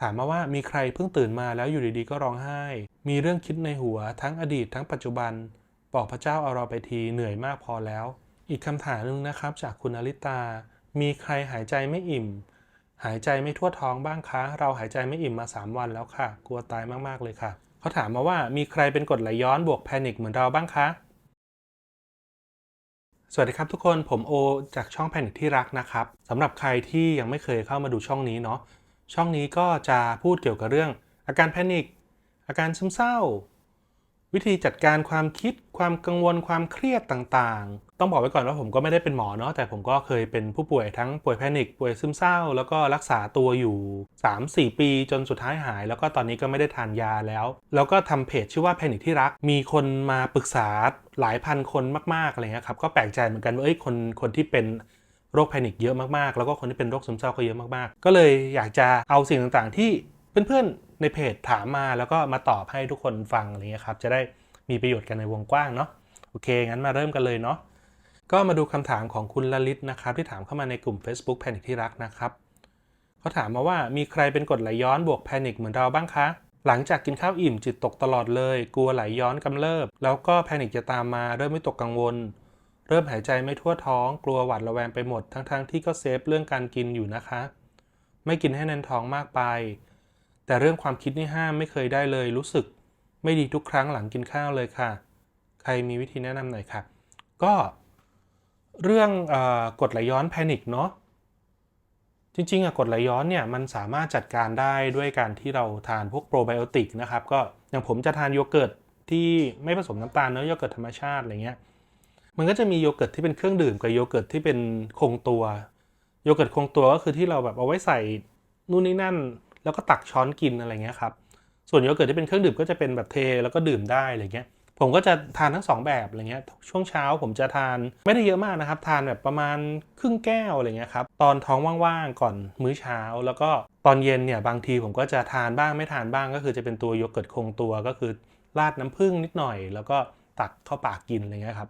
ถามมาว่ามีใครเพิ่งตื่นมาแล้วอยู่ดีๆก็ร้องไห้ มีเรื่องคิดในหัวทั้งอดีตทั้งปัจจุบัน บอกพระเจ้าเอาเราไปทีเหนื่อยมากพอแล้ว อีกคำถามหนึ่งนะครับ จากคุณอลิตา มีใครหายใจไม่อิ่ม หายใจไม่ทั่วท้องบ้างคะ เราหายใจไม่อิ่มมา 3 วันแล้วค่ะ กลัวตายมากๆเลยค่ะ เขาถามมาว่ามีใครเป็นกดไหลย้อนบวกแพนิคเหมือนเราบ้างคะสวัสดีครับทุกคนผมโอจากช่องแพนิคที่รักนะครับสำหรับใครที่ยังไม่เคยเข้ามาดูช่องนี้เนาะ ช่องนี้ก็จะพูดเกี่ยวกับเรื่อง อาการแพนิค อาการซึมเศร้า วิธีจัดการความคิด ความกังวล ความเครียดต่างๆ ต้องบอกไว้ก่อนว่าผมก็ไม่ได้เป็นหมอเนาะ แต่ผมก็เคยเป็นผู้ป่วยทั้งป่วยแพนิค ป่วยซึมเศร้า แล้วก็รักษาตัวอยู่ 3-4 ปีจนสุดท้ายหาย แล้วก็ตอนนี้ก็ไม่ได้ทานยาแล้ว แล้วก็ทำเพจชื่อว่าแพนิคที่รัก มีคนมาปรึกษาหลายพันคนมากๆอะไรเงี้ยครับ ก็แปลกใจเหมือนกันว่าเอ้ยคนคนที่เป็น โรคแพนิคเยอะมากๆ แล้วก็คนที่เป็นโรคซึมเศร้าก็เยอะมากๆ ก็เลยอยากจะเอาสิ่งต่างๆ ที่เพื่อนๆในเพจถามมาแล้วก็มาตอบให้ทุกคนฟังอะไรเงี้ยครับ จะได้มีประโยชน์กันในวงกว้างเนาะ โอเค งั้นมาเริ่มกันเลยเนาะ ก็มาดูคำถามของคุณลลิตนะครับ ที่ถามเข้ามาในกลุ่ม Facebook แพนิคที่รักนะครับ เขาถามมาว่ามีใครเป็นกดไหลย้อนบวกแพนิคเหมือนเราบ้างคะหลังจากกินข้าวอิ่มจิตตกตลอดเลย กลัวไหลย้อนกำเริบ แล้วก็แพนิคจะตามมาเริ่มไม่ตกกังวล เริ่มหายใจไม่ทั่วท้อง กลัวหวาดระแวงไปหมดทั้งๆทที่ก็เซฟเรื่องการกินอยู่นะคะ ไม่กินให้แน่นท้องมากไป แต่เรื่องความคิดนี่ห้ามไม่เคยได้เลย รู้สึกไม่ดีทุกครั้งหลังกินข้าวเลยค่ะ ใครมีวิธีแนะนำหน่อยค่ะ ก็เรื่องอกดไหลย้อนแพนิคเนาะจริงๆอะกดไหลย้อนเนี่ยมันสามารถจัดการได้ด้วยการที่เราทานพวกโปรไบโอติกนะครับ ก็อย่างผมจะทานโยเกิร์ตที่ไม่ผสมน้ำตาลเนอะโยเกิร์ตธรรมชาติอะไรเงี้ย มันก็จะมีโยเกิร์ตที่เป็นเครื่องดื่มกับโยเกิร์ตที่เป็นคงตัว โยเกิร์ตคงตัวก็คือที่เราแบบเอาไว้ใส่นู่นนี่นั่น แล้วก็ตักช้อนกินอะไรเงี้ยครับ ส่วนโยเกิร์ตที่เป็นเครื่องดื่มก็จะเป็นแบบเทแล้วก็ดื่มได้อะไรเงี้ย ผมก็จะทานทั้งสองแบบอะไรเงี้ย ช่วงเช้าผมจะทานไม่ได้เยอะมากนะครับ ทานแบบประมาณครึ่งแก้วอะไรเงี้ยครับ ตอนท้องว่างๆก่อนมื้อเช้า แล้วก็ตอนเย็นเนี่ยบางทีผมก็จะทานบ้างไม่ทานบ้างก็คือจะเป็นตัวโยเกิร์ตคงตัวก็คือราดน้ำผึ้งนิดหน่อย แล้วก็ตักเข้าปากกินอะไรเงี้ยครับ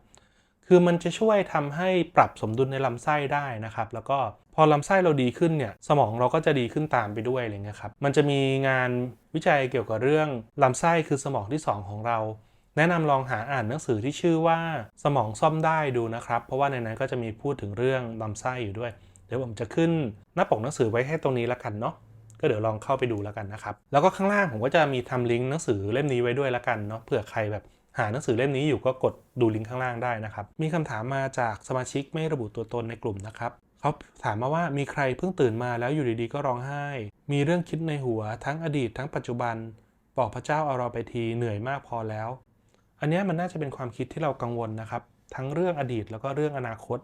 คือมันจะช่วยทำให้ปรับสมดุลในลำไส้ได้นะครับ แล้วก็พอลำไส้เราดีขึ้นเนี่ยสมองเราก็จะดีขึ้นตามไปด้วยอะไรเงี้ยครับมันจะมีงานวิจัยเกี่ยวกับเรื่องลำไส้คือสมองที่ 2 ของเราแนะนำลองหาอ่านหนังสือที่ชื่อว่าสมองซ่อมได้ดูนะครับ เพราะว่าในนั้นก็จะมีพูดถึงเรื่องลำไส้อยู่ด้วย เดี๋ยวผมจะขึ้นหน้าปกหนังสือไว้ให้ตรงนี้ละกันเนาะก็เดี๋ยวลองเข้าไปดูแล้วกันนะครับ แล้วก็ข้างล่างผมก็จะมีทำลิงก์หนังสือเล่มนี้ไว้ด้วยละกันเนาะเผื่อใครแบบ หาหนังสือเล่มนี้อยู่ก็กดดูลิงก์ข้างล่างได้นะครับ มีคำถามมาจากสมาชิกไม่ระบุตัวตนในกลุ่มนะครับเขาถามมาว่ามีใครเพิ่งตื่นมาแล้วอยู่ดีๆก็ร้องไห้ มีเรื่องคิดในหัวทั้งอดีตทั้งปัจจุบัน บอกพระเจ้าเอาเราไปทีเหนื่อยมากพอแล้ว อันนี้มันน่าจะเป็นความคิดที่เรากังวลนะครับ ทั้งเรื่องอดีตแล้วก็เรื่องอนาคต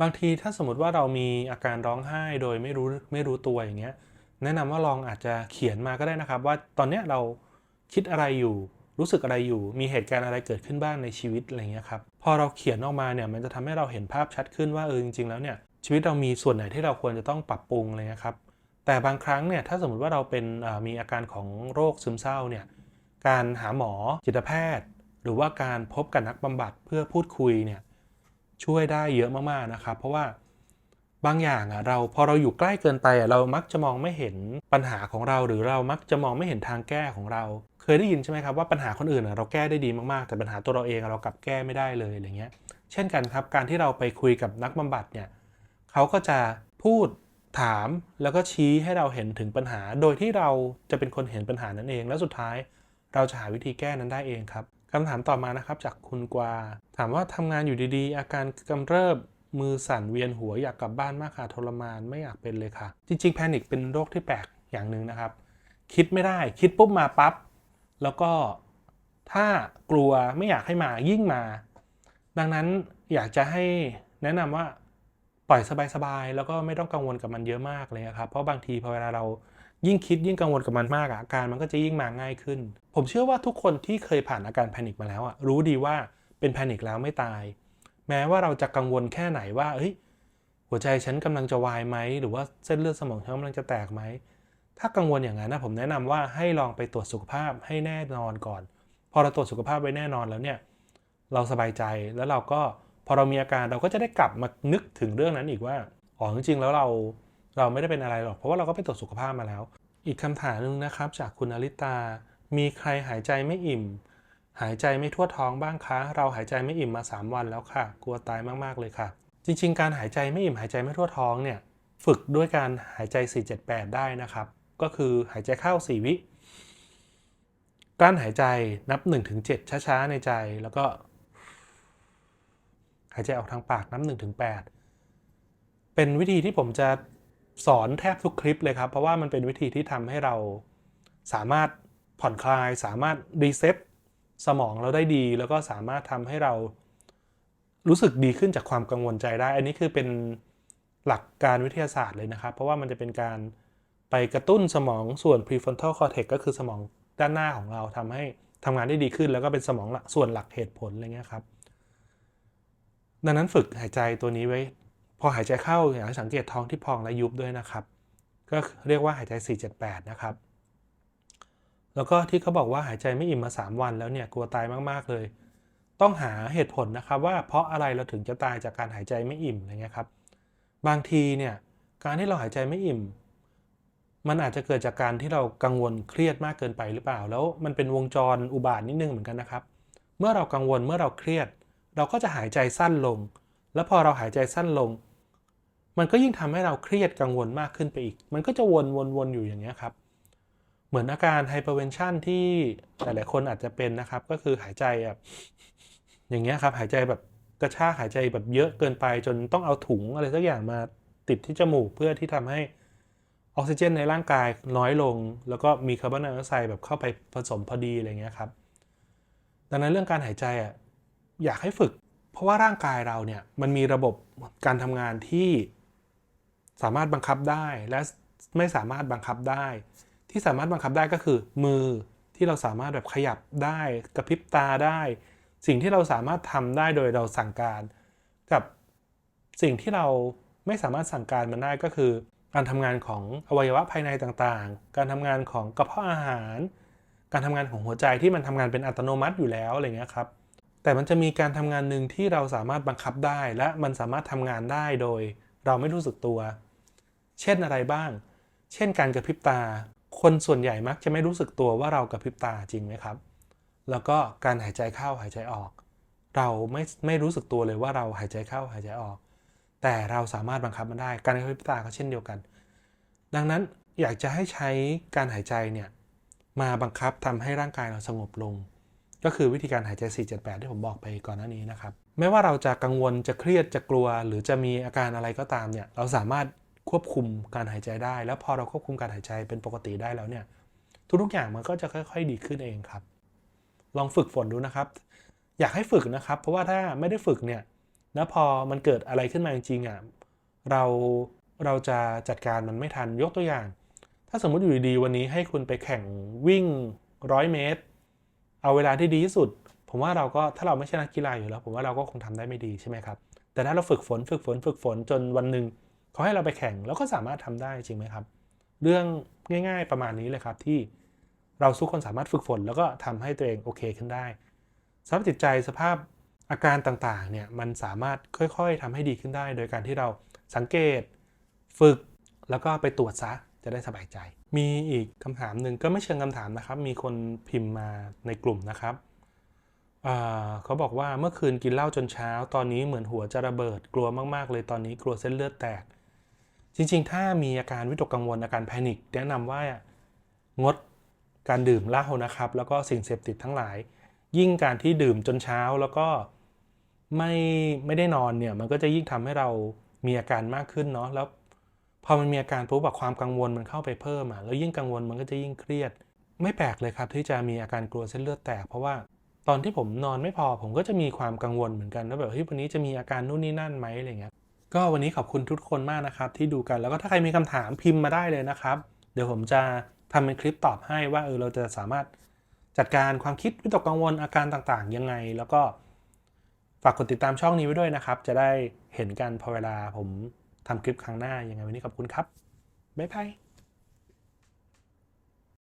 บางทีถ้าสมมติว่าเรามีอาการร้องไห้โดยไม่รู้ไม่รู้ตัวอย่างเงี้ยแนะนำว่าลองอาจจะเขียนมาก็ได้นะครับ ว่าตอนเนี้ยเราคิดอะไรอยู่ รู้สึกอะไรอยู่ มีเหตุการณ์อะไรเกิดขึ้นบ้างในชีวิตอะไรเงี้ยครับ พอเราเขียนออกมาเนี่ยมันจะทำให้เราเห็นภาพชัดขึ้นว่าเออจริงๆแล้วเนี่ยชีวิตเรามีส่วนไหนที่เราควรจะต้องปรับปรุงอะไรเงี้ยครับ แต่บางครั้งเนี่ยถ้าสมมติว่าเราเป็นมีอาการของโรคซึมเศร้าเนี่ยการหาหมอจิตแพทย์ หรือว่าการพบกับนักบำบัดเพื่อพูดคุยเนี่ยช่วยได้เยอะมากๆนะครับ เพราะว่า บางอย่างอะเราพอเราอยู่ใกล้เกินไปอะเรามักจะมองไม่เห็นปัญหาของเรา หรือเรามักจะมองไม่เห็นทางแก้ของเรา เคยได้ยินใช่ไหมครับว่าปัญหาคนอื่นอะเราแก้ได้ดีมากๆ แต่ปัญหาตัวเราเองอะเรากลับแก้ไม่ได้เลยอะไรเงี้ย เช่นกันครับการที่เราไปคุยกับนักบำบัดเนี่ยเขาก็จะพูดถามแล้วก็ชี้ให้เราเห็นถึงปัญหา โดยที่เราจะเป็นคนเห็นปัญหานั้นเอง แล้วสุดท้ายเราจะหาวิธีแก้นั้นได้เองครับคำถามต่อมานะครับจากคุณกวา ถามว่าทำงานอยู่ดีๆ อาการกำเริบ มือสั่นเวียนหัวอยากกลับบ้านมากค่ะทรมานไม่อยากเป็นเลยค่ะ จริงๆแพนิคเป็นโรคที่แปลกอย่างหนึ่งนะครับ คิดไม่ได้คิดปุ๊บมาปั๊บแล้วก็ถ้ากลัวไม่อยากให้มายิ่งมา ดังนั้นอยากจะให้แนะนำว่าปล่อยสบายๆแล้วก็ไม่ต้องกังวลกับมันเยอะมากเลยครับเพราะบางทีพอเวลาเรายิ่งคิดยิ่งกังวลกับมันมากอะอาการมันก็จะยิ่งมาง่ายขึ้น ผมเชื่อว่าทุกคนที่เคยผ่านอาการแพนิคมาแล้วอะรู้ดีว่าเป็นแพนิคแล้วไม่ตาย แม้ว่าเราจะกังวลแค่ไหนว่าเฮ้ยหัวใจฉันกำลังจะวายไหมหรือว่าเส้นเลือดสมองฉันกำลังจะแตกไหมถ้ากังวลอย่างนั้นนะผมแนะนำว่าให้ลองไปตรวจสุขภาพให้แน่นอนก่อน พอเราตรวจสุขภาพไว้แน่นอนแล้วเนี่ยเราสบายใจแล้วเราก็พอเรามีอาการเราก็จะได้กลับมานึกถึงเรื่องนั้นอีกว่าอ๋อจริงๆแล้วเราเราไม่ได้เป็นอะไรหรอก เพราะว่าเราก็ไปตรวจสุขภาพมาแล้ว อีกคำถามหนึ่งนะครับ จากคุณอลิตา มีใครหายใจไม่อิ่ม หายใจไม่ทั่วท้องบ้างคะ เราหายใจไม่อิ่มมา 3 วันแล้วค่ะ กลัวตายมากๆเลยค่ะ จริง ๆ การหายใจไม่อิ่มหายใจไม่ทั่วท้องเนี่ยฝึกด้วยการหายใจ 478 ได้นะครับ ก็คือหายใจเข้า 4 วิกลั้นหายใจนับ 1-7 ช้าๆ ในใจแล้วก็ หายใจออกทางปากนับ 1-8 เป็นวิธีที่ผมจะสอนแทบทุกคลิปเลยครับ เพราะว่ามันเป็นวิธีที่ทำให้เราสามารถผ่อนคลายสามารถรีเซ็ต สมองเราได้ดี แล้วก็สามารถทำให้เรารู้สึกดีขึ้นจากความกังวลใจได้ อันนี้คือเป็นหลักการวิทยาศาสตร์เลยนะครับ เพราะว่ามันจะเป็นการไปกระตุ้นสมองส่วน prefrontal cortex ก็คือสมองด้านหน้าของเราทำให้ทำงานได้ดีขึ้น แล้วก็เป็นสมองส่วนหลักเหตุผลอะไรเงี้ยครับ ดังนั้นฝึกหายใจตัวนี้ไว้ พอหายใจเข้าอยากสังเกตท้องที่พองและยุบด้วยนะครับ ก็เรียกว่าหายใจ 478 นะครับ แล้วก็ที่เขาบอกว่าหายใจไม่อิ่มมา 3 วันแล้วเนี่ยกลัวตายมากๆเลย ต้องหาเหตุผลนะครับว่าเพราะอะไรเราถึงจะตายจากการหายใจไม่อิ่มอะไรเงี้ยครับ บางทีเนี่ยการที่เราหายใจไม่อิ่ม มันอาจจะเกิดจากการที่เรากังวลเครียดมากเกินไปหรือเปล่า แล้วมันเป็นวงจรอุบาทนิดนึงเหมือนกันนะครับ เมื่อเรากังวลเมื่อเราเครียด เราก็จะหายใจสั้นลง แล้วพอเราหายใจสั้นลง มันก็ยิ่งทำให้เราเครียดกังวลมากขึ้นไปอีก มันก็จะวนวนวนอยู่อย่างนี้ยครับ เหมือนอาการไฮเปอร์เวนชันที่หลายๆคนอาจจะเป็นนะครับ ก็คือหายใจแบบอย่างเงี้ยครับ หายใจแบบกระชากหายใจแบบเยอะเกินไป จนต้องเอาถุงอะไรสักอย่างมาติดที่จมูกเพื่อที่ทำให้ออกซิเจนในร่างกายน้อยลง แล้วก็มีคาร์บอนไดออกไซด์แบบเข้าไปผสมพอดีอะไรเงี้ยครับ ดังนั้นเรื่องการหายใจอะอยากให้ฝึก เพราะว่าร่างกายเราเนี่ยมันมีระบบการทำงานที่สามารถบังคับได้และไม่สามารถบังคับได้ ที่สามารถบังคับได้ก็คือ มือที่เราสามารถแบบขยับได้กระพริบตาได้ สิ่งที่เราสามารถทำได้โดยเราสั่งการกับสิ่งที่เราไม่สามารถสั่งการมันได้ก็คือ การทำงานของอวัยวะภายในต่างๆ การทำงานของกระเพาะอาหาร การทำงานของหัวใจที่มันทำงานเป็นอัตโนมัติอยู่แล้วอะไรเงี้ยครับแต่มันจะมีการทำงานหนึ่งที่เราสามารถบังคับได้ และมันสามารถทำงานได้โดยเราไม่รู้สึกตัว เช่นอะไรบ้าง เช่นการกระพริบตา คนส่วนใหญ่มักจะไม่รู้สึกตัวว่าเรากระพริบตาจริงไหมครับ แล้วก็การหายใจเข้าหายใจออก เราไม่ไม่รู้สึกตัวเลยว่าเราหายใจเข้าหายใจออก แต่เราสามารถบังคับมันได้ การกระพริบตาก็เช่นเดียวกัน ดังนั้นอยากจะให้ใช้การหายใจเนี่ยมาบังคับทำให้ร่างกายเราสงบลง ก็คือวิธีการหายใจ 478 ที่ผมบอกไปก่อนหน้านี้นะครับ ไม่ว่าเราจะกังวลจะเครียดจะกลัว หรือจะมีอาการอะไรก็ตามเนี่ยเราสามารถ ควบคุมการหายใจได้ แล้วพอเราควบคุมการหายใจเป็นปกติได้แล้วเนี่ยทุกๆอย่างมันก็จะค่อย ๆ ดีขึ้นเองครับ ลองฝึกฝนดูนะครับ อยากให้ฝึกนะครับ เพราะว่าถ้าไม่ได้ฝึกเนี่ยแล้วพอมันเกิดอะไรขึ้นมาจริงๆอะเราเราจะจัดการมันไม่ทันยกตัวอย่าง ถ้าสมมติอยู่ดีๆวันนี้ให้คุณไปแข่งวิ่งร้อยเมตร เอาเวลาที่ดีที่สุด ผมว่าเราก็ถ้าเราไม่ใช่นักกีฬาอยู่แล้ว ผมว่าเราก็คงทำได้ไม่ดีใช่ไหมครับแต่ถ้าเราฝึกฝนฝึกฝนฝึกฝนจนวันหนึ่ง เขาให้เราไปแข่งเราก็สามารถทำได้จริงไหมครับ เรื่องง่าย ๆประมาณนี้เลยครับที่เราทุกคนสามารถฝึกฝน แล้วก็ทำให้ตัวเองโอเคขึ้นได้สภาพจิตใจสภาพอาการต่างๆเนี่ยมันสามารถค่อยๆทำให้ดีขึ้นได้ โดยการที่เราสังเกต ฝึกแล้วก็ไปตรวจซะจะได้สบายใจ มีอีกคำถามหนึ่งก็ไม่เชิงคำถามนะครับ มีคนพิมพ์มาในกลุ่มนะครับเขาบอกว่าเมื่อคืนกินเหล้าจนเช้า ตอนนี้เหมือนหัวจะระเบิด กลัวมากๆ เลยตอนนี้กลัวเส้นเลือดแตก จริงๆ ถ้ามีอาการวิตกกังวลอาการแพนิคแนะนำว่างดการดื่มเหล้านะครับ แล้วก็สิ่งเสพติดทั้งหลาย ยิ่งการที่ดื่มจนเช้าแล้วก็ไม่ไม่ได้นอนเนี่ยมันก็จะยิ่งทำให้เรามีอาการมากขึ้นเนาะแล้วพอมันมีอาการปุ๊บแบบความกังวลมันเข้าไปเพิ่มอะแล้วยิ่งกังวลมันก็จะยิ่งเครียด ไม่แปลกเลยครับที่จะมีอาการกลัวเส้นเลือดแตก เพราะว่าตอนที่ผมนอนไม่พอผมก็จะมีความกังวลเหมือนกันว่าแบบเฮ้ยวันนี้จะมีอาการนู่นนี่นั่นไหมอะไรเงี้ย ก็วันนี้ขอบคุณทุกคนมากนะครับที่ดูกันแล้วก็ถ้าใครมีคำถามพิมพ์มาได้เลยนะครับ เดี๋ยวผมจะทำเป็นคลิปตอบให้ว่าเออเราจะสามารถจัดการความคิดวิตกกังวลอาการต่างๆ ยังไง แล้วก็ฝากกดติดตามช่องนี้ไว้ด้วยนะครับ จะได้เห็นกันพอเวลาผมทำคลิปครั้งหน้ายังไงวันนี้ขอบคุณครับบ๊ายบาย